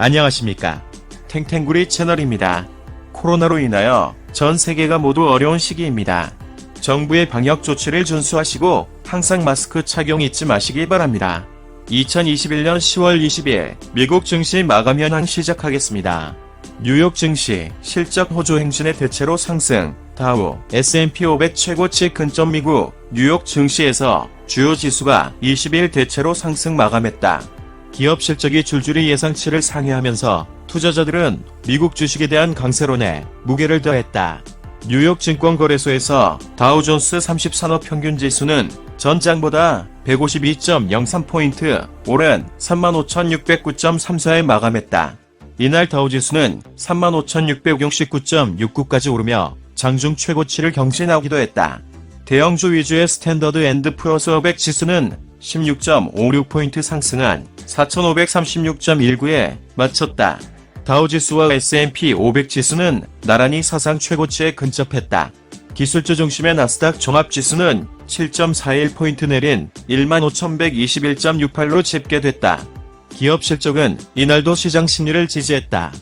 안녕하십니까. 탱탱구리 채널입니다. 코로나로 인하여 전 세계가 모두 어려운 시기입니다. 정부의 방역 조치를 준수하시고 항상 마스크 착용 잊지 마시기 바랍니다. 2021년 10월 20일 미국 증시 마감 현황 시작하겠습니다. 뉴욕 증시 실적 호조 행진의 대체로 상승, 다우, S&P 500 최고치 근점 미국 뉴욕 증시에서 주요 지수가 20일 대체로 상승 마감했다. 기업 실적이 줄줄이 예상치를 상회하면서 투자자들은 미국 주식에 대한 강세론에 무게를 더했다. 뉴욕 증권거래소에서 다우존스 30산업 평균 지수는 전장보다 152.03포인트 오른 35,609.34에 마감했다. 이날 다우지수는 35,669.69까지 오르며 장중 최고치를 경신하기도 했다. 대형주 위주의 스탠더드 앤드 푸어스 500 지수는 16.56포인트 상승한 4,536.19에 마쳤다. 다우지수와 S&P 500 지수는 나란히 사상 최고치에 근접했다. 기술주 중심의 나스닥 종합지수는 7.41포인트 내린 15,121.68로 집계됐다. 기업 실적은 이날도 시장 심리를 지지했다.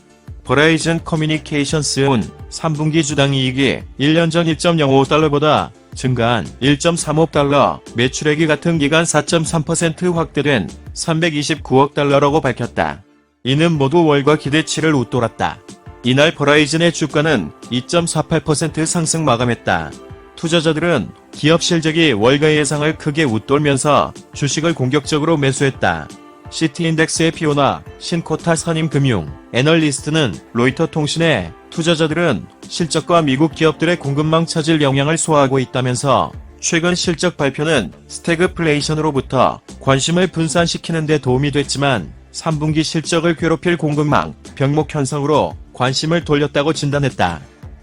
버라이즌 커뮤니케이션스은 3분기 주당 이익이 1년 전 1.05달러보다 증가한 1.35달러, 매출액이 같은 기간 4.3% 확대된 329억 달러라고 밝혔다. 이는 모두 월과 기대치를 웃돌았다. 이날 버라이즌의 주가는 2.48% 상승 마감했다. 투자자들은 기업 실적이 월가 예상을 크게 웃돌면서 주식을 공격적으로 매수했다. 시티인덱스의 피오나 신코타 선임금융 애널리스트는 로이터 통신에 투자자들은 실적과 미국 기업들의 공급망 차질 영향을 소화하고 있다면서 최근 실적 발표는 스태그플레이션으로부터 관심을 분산시키는 데 도움이 됐지만 3분기 실적을 괴롭힐 공급망 병목 현상으로 관심을 돌렸다고 진단했다.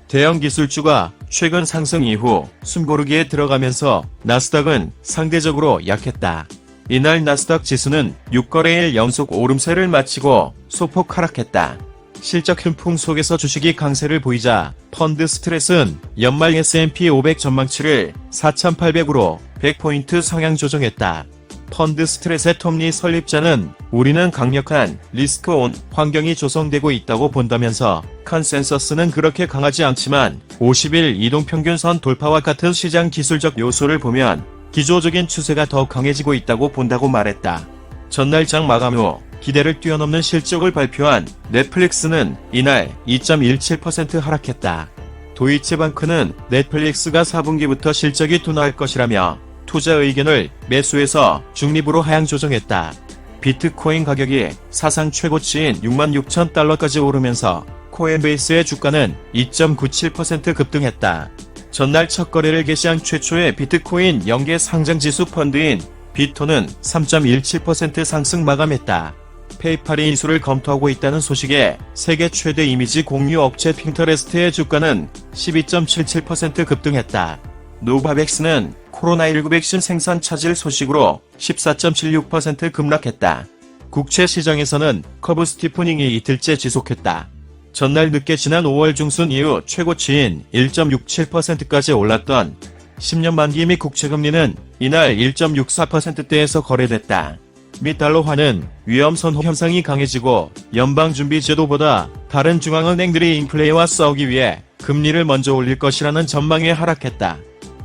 대형 기술주가 최근 상승 이후 숨고르기에 들어가면서 나스닥은 상대적으로 약했다. 이날 나스닥 지수는 6거래일 연속 오름세를 마치고 소폭 하락했다. 실적 흠풍 속에서 주식이 강세를 보이자 펀드 스트레스는 연말 S&P 500 전망치를 4,800으로 100포인트 성향 조정했다. 펀드 스트레스의 톱니 설립자는 우리는 강력한 리스크 온 환경이 조성되고 있다고 본다면서 컨센서스는 그렇게 강하지 않지만 50일 이동평균선 돌파와 같은 시장 기술적 요소를 보면 기조적인 추세가 더 강해지고 있다고 본다고 말했다. 전날 장 마감 후 기대를 뛰어넘는 실적을 발표한 넷플릭스는 이날 2.17% 하락했다. 도이체방크는 넷플릭스가 4분기부터 실적이 둔화할 것이라며 투자 의견을 매수해서 중립으로 하향 조정했다. 비트코인 가격이 사상 최고치인 6만 6천 달러까지 오르면서 코인베이스의 주가는 2.97% 급등했다. 전날 첫 거래를 개시한 최초의 비트코인 연계 상장 지수 펀드인 비토는 3.17% 상승 마감했다. 페이팔이 인수를 검토하고 있다는 소식에 세계 최대 이미지 공유 업체 핑터레스트의 주가는 12.77% 급등했다. 노바백스는 코로나19 백신 생산 차질 소식으로 14.76% 급락했다. 국채 시장에서는 커브 스티프닝이 이틀째 지속했다. 전날 늦게 지난 5월 중순 이후 최고치인 1.67%까지 올랐던 10년 만기 미 국채금리는 이날 1.64%대에서 거래됐다. 미 달러화는 위험 선호 현상이 강해지고 연방준비제도보다 다른 중앙은행들이 인플레이와 싸우기 위해 금리를 먼저 올릴 것이라는 전망에 하락했다.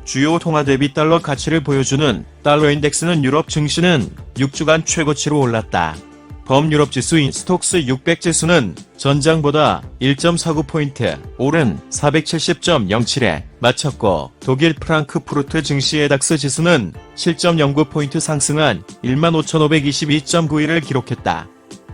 주요 통화 대비 달러 가치를 보여주는 달러 인덱스는 유럽 증시는 6주간 최고치로 올랐다. 범유럽 지수인 스톡스 600 지수는 전장보다 1.49포인트 오른 470.07에 마쳤고 독일 프랑크푸르트 증시의 닥스 지수는 7.09포인트 상승한 15,522.91을 기록했다.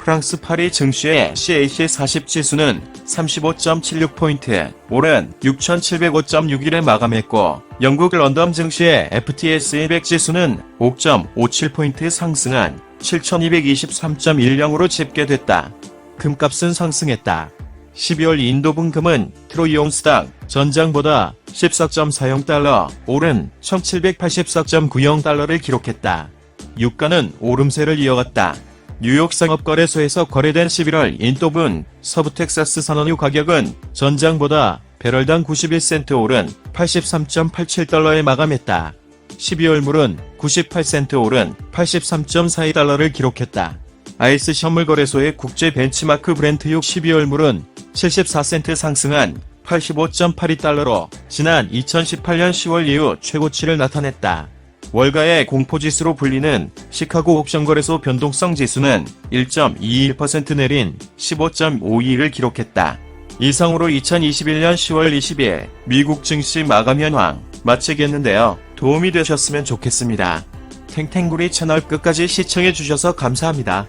프랑스 파리 증시의 CAC40 지수는 35.76포인트 오른 6,705.61에 마감했고 영국 런던 증시의 FTSE 100 지수는 5.57포인트 상승한 7,223.10으로 집계됐다. 금값은 상승했다. 12월 인도분 금은 트로이 온스당 전장보다 14.40달러 오른 1784.90달러를 기록했다. 유가는 오름세를 이어갔다. 뉴욕 상업거래소에서 거래된 11월 인도분 서부 텍사스 산원유 가격은 전장보다 배럴당 91센트 오른 83.87달러에 마감했다. 12월 물은 98센트 오른 83.42달러를 기록했다. 아이스 선물 거래소의 국제 벤치마크 브렌트육 12월 물은 74센트 상승한 85.82달러로 지난 2018년 10월 이후 최고치를 나타냈다. 월가의 공포지수로 불리는 시카고 옵션거래소 변동성 지수는 1.21% 내린 15.52를 기록했다. 이상으로 2021년 10월 20일 미국 증시 마감 현황 마치겠는데요. 도움이 되셨으면 좋겠습니다. 탱탱구리 채널 끝까지 시청해주셔서 감사합니다.